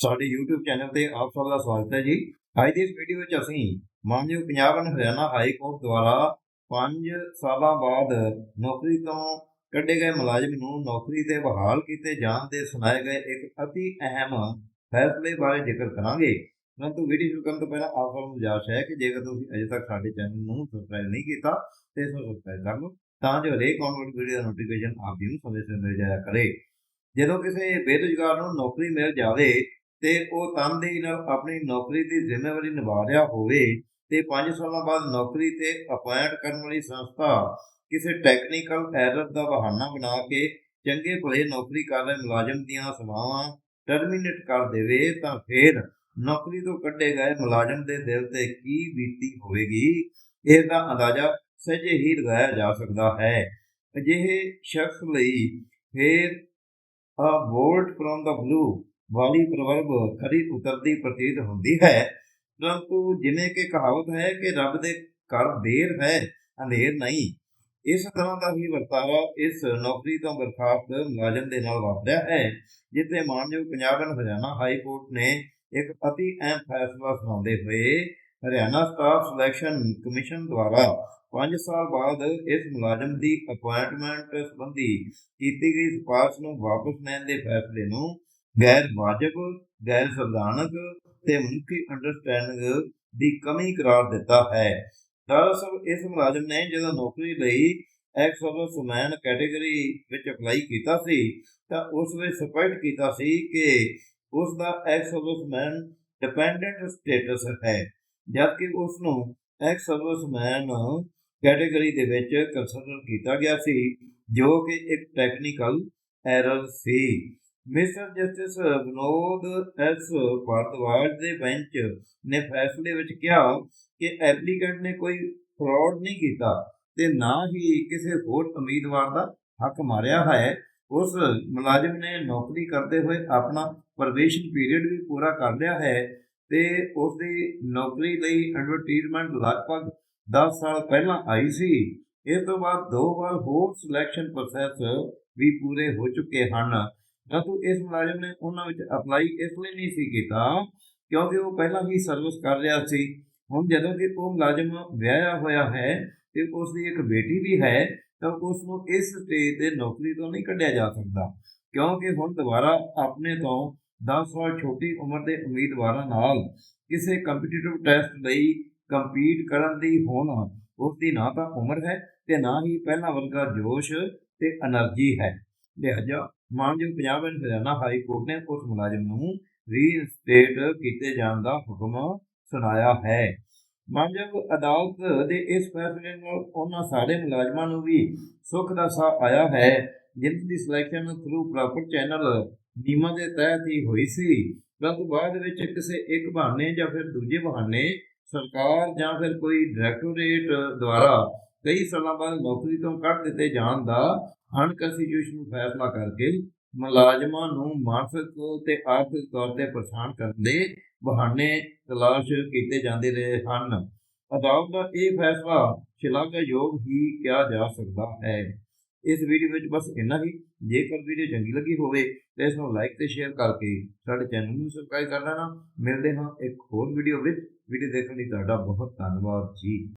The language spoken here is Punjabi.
ਸਾਡੇ YouTube ਚੈਨਲ ਤੇ ਆਪ ਸਭ ਦਾ ਸਵਾਗਤ ਹੈ ਜੀ। ਅੱਜ ਦੀ ਇਸ ਵੀਡੀਓ ਵਿੱਚ ਅਸੀਂ ਮਾਨਯੋਗ Punjab and Haryana high court ਦੁਆਰਾ 5 ਸਾਲਾਂ ਬਾਅਦ ਨੌਕਰੀ ਤੋਂ ਕੱਢੇ ਗਏ ਮੁਲਾਜ਼ਮ ਨੂੰ ਨੌਕਰੀ ਤੇ ਬਹਾਲ ਕੀਤੇ ਜਾਣ ਦੇ ਸੁਣਾਏ ਗਏ ਇੱਕ ਅਤੀ ਅਹਿਮ ਫੈਸਲੇ ਬਾਰੇ ਜ਼ਿਕਰ ਕਰਾਂਗੇ। ਪਰੰਤੂ ਵੀਡੀਓ ਸ਼ੁਰੂ ਕਰਨ ਤੋਂ ਪਹਿਲਾਂ ਆਪ ਸਭ ਨੂੰ ਗੁਜ਼ਾਰਿਸ਼ ਹੈ ਕਿ ਜੇਕਰ ਤੁਸੀਂ ਅਜੇ ਤੱਕ ਸਾਡੇ ਚੈਨਲ ਨੂੰ ਸਬਸਕ੍ਰਾਈਬ ਨਹੀਂ ਕੀਤਾ ਤੇ ਇਸ ਨੂੰ ਸਬਸਕ੍ਰਾਈਬ ਕਰ ਲਓ, ਤਾਂ ਜੋ ਹਰੇਕ ਆਉਣ ਵਾਲੀ ਵੀਡੀਓ ਦਾ ਨੋਟੀਫਿਕੇਸ਼ਨ ਆਪ ਜੀ ਨੂੰ ਸਮੇਂ ਸਿਰ ਮਿਲ ਜਾਇਆ ਕਰੇ। ਜਦੋਂ ਕਿਸੇ ਬੇਰੁਜ਼ਗਾਰ ਨੂੰ ਨੌਕਰੀ ਮਿਲ ਜਾਵੇ ਤੇ ਉਹ ਤਨਦੇਹੀ ਨਾਲ ਆਪਣੀ ਨੌਕਰੀ ਦੀ ਜ਼ਿੰਮੇਵਾਰੀ ਨਿਭਾ ਰਿਹਾ ਹੋਵੇ ਤੇ 5 ਸਾਲਾਂ ਬਾਅਦ ਨੌਕਰੀ ਤੇ ਅਪਾਇੰਟ ਕਰਨ ਵਾਲੀ ਸੰਸਥਾ ਕਿਸੇ ਟੈਕਨੀਕਲ ਐਰਰ ਦਾ ਬਹਾਨਾ ਬਣਾ ਕੇ ਚੰਗੇ ਭਲੇ ਨੌਕਰੀ ਕਰ ਰਹੇ ਮੁਲਾਜ਼ਮ ਦੀਆਂ ਸੇਵਾਵਾਂ ਟਰਮੀਨੇਟ ਕਰ ਦੇਵੇ ਤਾਂ ਫਿਰ ਨੌਕਰੀ ਤੋਂ ਕੱਢੇ ਗਏ ਮੁਲਾਜ਼ਮ ਦੇ ਦਿਲ ਤੇ ਕੀ ਬੀਤੀ ਹੋਵੇਗੀ ਇਸ ਦਾ ਅੰਦਾਜ਼ਾ ਸਹਿਜੇ ਹੀ ਲਗਾਇਆ ਜਾ ਸਕਦਾ ਹੈ। ਅਜਿਹੇ ਸ਼ਖਸ ਲਈ ਫਿਰ ਆ ਵੋਲਟ ਫਰੋਮ ਦਾ ਬਲੂ ਵਾਲੀ ਪ੍ਰਵਰਬ ਖਰੀ ਉਤਰਦੀ ਪ੍ਰਤੀਤ ਹੁੰਦੀ ਹੈ। ਪਰੰਤੂ ਜਿਵੇਂ ਕਿ ਕਹਾਵਤ ਹੈ ਕਿ ਰੱਬ ਦੇ ਕਰ ਦੇਰ ਹੈ ਅੰਧੇਰ ਨਹੀਂ। ਇਸ ਤਰ੍ਹਾਂ ਦਾ ਹੀ ਵਰਤਾਰਾ ਇਸ ਨੌਕਰੀ ਤੋਂ ਬਰਖਾਸਤ ਮੁਲਾਜ਼ਮ ਦੇ ਨਾਲ ਵਾਪਰਿਆ ਹੈ, ਜਿੱਥੇ ਮਾਨਯੋਗ Punjab and Haryana high court ਨੇ ਇੱਕ ਅਤੀ ਅਹਿਮ ਫੈਸਲਾ ਸੁਣਾਉਂਦੇ ਹੋਏ ਹਰਿਆਣਾ ਸਟਾਫ ਸਿਲੈਕਸ਼ਨ ਕਮਿਸ਼ਨ ਦੁਆਰਾ 5 ਸਾਲ ਬਾਅਦ ਇਸ ਮੁਲਾਜ਼ਮ ਦੀ ਅਪਾਇੰਟਮੈਂਟ ਸੰਬੰਧੀ ਕੀਤੀ ਗਈ ਸਿਫਾਰਸ਼ ਨੂੰ ਵਾਪਸ ਲੈਣ ਦੇ ਫੈਸਲੇ ਨੂੰ ਗੈਰ ਵਾਜਬ ਗੈਰ ਸੰਵਿਧਾਨਕ ਤੇ ਮਨੁੱਖੀ ਅੰਡਰਸਟੈਂਡਿੰਗ ਦੀ ਕਮੀ ਕਰਾਰ ਦਿੱਤਾ ਹੈ। ਦਰਅਸਲ, ਇਸ ਮੁਲਾਜ਼ਮ ਨੇ ਜਦੋਂ ਨੌਕਰੀ ਲਈ ਐਕਸ ਸਰਵਿਸਮੈਨ ਕੈਟਾਗਰੀ ਵਿੱਚ ਅਪਲਾਈ ਕੀਤਾ ਸੀ, ਤਾਂ ਉਸ ਵਿੱਚ ਸਪਸ਼ਟ ਕੀਤਾ ਸੀ ਕਿ ਉਸ ਦਾ ਐਕਸ ਸਰਵਿਸਮੈਨ ਡਿਪੈਂਡੈਂਟ ਸਟੇਟਸ ਹੈ, ਜਦਕਿ ਉਸ ਨੂੰ ਐਕਸ ਸਰਵਿਸਮੈਨ ਕੈਟਾਗਰੀ ਦੇ ਵਿੱਚ ਕੰਸੀਡਰ ਕੀਤਾ ਗਿਆ ਸੀ, ਜੋ ਕਿ ਇੱਕ ਟੈਕਨੀਕਲ ਐਰਰ ਸੀ। Mister justice Vinod S Bhardwaj ਦੇ ਬੈਂਚ ਨੇ ਫੈਸਲੇ ਵਿੱਚ ਕਿਹਾ ਕਿ ਐਪਲੀਕੈਂਟ ਨੇ ਕੋਈ ਫਰਾਡ ਨਹੀਂ ਕੀਤਾ ਤੇ ਨਾ ਹੀ ਕਿਸੇ ਹੋਰ ਉਮੀਦਵਾਰ ਦਾ ਹੱਕ ਮਾਰਿਆ ਹੈ। ਉਸ ਮੁਲਾਜ਼ਮ ਨੇ ਨੌਕਰੀ ਕਰਦੇ ਹੋਏ ਆਪਣਾ ਪ੍ਰਵੇਸ਼ਨ ਪੀਰੀਅਡ ਵੀ ਪੂਰਾ ਕਰ ਲਿਆ ਹੈ ਤੇ ਉਸ ਦੀ ਨੌਕਰੀ ਲਈ ਐਡਵਰਟਾਈਜ਼ਮੈਂਟ ਲਗਭਗ 10 ਸਾਲ ਪਹਿਲਾਂ ਆਈ ਸੀ। ਇਸ ਤੋਂ ਬਾਅਦ ਦੋ ਵਾਰ ਹੋਰ ਸਿਲੈਕਸ਼ਨ ਪ੍ਰੋਸੈਸ ਵੀ ਪੂਰੇ ਹੋ ਚੁੱਕੇ ਹਨ। ਪਰੰਤੂ ਇਸ ਮੁਲਾਜ਼ਮ ਨੇ ਉਹਨਾਂ ਵਿੱਚ ਅਪਲਾਈ ਇਸ ਲਈ ਨਹੀਂ ਸੀ ਕੀਤਾ ਕਿਉਂਕਿ ਉਹ ਪਹਿਲਾਂ ਹੀ ਸਰਵਿਸ ਕਰ ਰਿਹਾ ਸੀ। ਹੁਣ ਜਦੋਂ ਕਿ ਉਹ ਮੁਲਾਜ਼ਮ ਵਿਆਹਿਆ ਹੋਇਆ ਹੈ ਤੇ ਉਸ ਦੀ ਇੱਕ ਬੇਟੀ ਵੀ ਹੈ, ਤਾਂ ਉਸ ਨੂੰ ਇਸ ਸਟੇਜ ਤੇ ਨੌਕਰੀ ਤੋਂ ਨਹੀਂ ਕੱਢਿਆ ਜਾ ਸਕਦਾ। ਕਿਉਂਕਿ ਹੁਣ ਦੁਬਾਰਾ ਆਪਣੇ ਤੋਂ 10 ਸਾਲ ਛੋਟੀ ਉਮਰ ਦੇ ਉਮੀਦਵਾਰਾਂ ਨਾਲ ਕਿਸੇ ਕੰਪੀਟੀਟਿਵ ਟੈਸਟ ਲਈ ਕੰਪੀਟ ਕਰਨ ਦੀ ਹੋਣ ਉਸ ਦੀ ਨਾ ਤਾਂ ਉਮਰ ਹੈ ਤੇ ਨਾ ਹੀ ਪਹਿਲਾਂ ਵਰਗਾ ਜੋਸ਼ ਤੇ એનર્ਜੀ ਹੈ। ਲਿਹਾਜ਼ਾ ਮਾਨਯੋਗ Punjab and Haryana high court ਨੇ ਉਸ ਮੁਲਾਜ਼ਮ ਨੂੰ ਰੀਇਨਸਟੇਟ ਕੀਤੇ ਜਾਣ ਦਾ ਹੁਕਮ ਸੁਣਾਇਆ ਹੈ। ਮਾਨਯੋਗ ਅਦਾਲਤ ਦੇ ਇਸ ਫੈਸਲੇ ਨਾਲ ਉਹਨਾਂ ਸਾਰੇ ਮੁਲਾਜ਼ਮਾਂ ਨੂੰ ਵੀ ਸੁੱਖ ਦਾ ਸਾਹ ਆਇਆ ਹੈ। ਜਿਨ੍ਹਾਂ ਦੀ ਸਿਲੈਕਸ਼ਨ ਥਰੂ ਪ੍ਰੋਪਰ ਚੈਨਲ ਨਿਯਮਾਂ ਦੇ ਤਹਿਤ ਹੀ ਹੋਈ ਸੀ। ਪਰੰਤੂ ਬਾਅਦ ਵਿੱਚ ਕਿਸੇ ਇੱਕ ਬਹਾਨੇ ਜਾਂ ਫਿਰ ਦੂਜੇ ਬਹਾਨੇ ਸਰਕਾਰ ਜਾਂ ਫਿਰ ਕੋਈ ਡਾਇਰੈਕਟੋਰੇਟ ਦੁਆਰਾ ਕਈ ਸਾਲਾਂ ਬਾਅਦ ਨੌਕਰੀ ਤੋਂ ਕੱਢ ਦਿੱਤੇ ਜਾਣ ਦਾ ਅਨਕਨਸਟੀਟਿਊਸ਼ਨਲ ਫੈਸਲਾ ਕਰਕੇ ਮੁਲਾਜ਼ਮਾਂ ਨੂੰ ਮਾਨਸਿਕ ਤੇ ਆਰਥਿਕ ਤੌਰ ਤੇ ਪਰੇਸ਼ਾਨ ਕਰਨ ਦੇ ਬਹਾਨੇ ਤਲਾਸ਼ ਕੀਤੇ ਜਾਂਦੇ ਰਹੇ ਹਨ। ਅਦਾਲਤ ਦਾ ਇਹ ਫੈਸਲਾ ਸ਼ਲਾਘਾਯੋਗ ਹੀ ਕਿਹਾ ਜਾ ਸਕਦਾ ਹੈ। ਇਸ ਵੀਡੀਓ ਵਿੱਚ ਬਸ ਇੰਨਾ ਹੀ। ਜੇਕਰ ਵੀਡੀਓ ਚੰਗੀ ਲੱਗੀ ਹੋਵੇ ਤਾਂ ਇਸ ਨੂੰ ਲਾਈਕ ਤੇ ਸ਼ੇਅਰ ਕਰਕੇ ਸਾਡੇ ਚੈਨਲ ਨੂੰ ਸਬਸਕ੍ਰਾਈਬ ਕਰ ਲੈਣਾ ਮਿਲਦੇ ਹਾਂ ਇੱਕ ਹੋਰ ਵੀਡੀਓ ਵਿੱਚ। ਵੀਡੀਓ ਦੇਖਣ ਲਈ ਤੁਹਾਡਾ ਬਹੁਤ ਧੰਨਵਾਦ ਜੀ।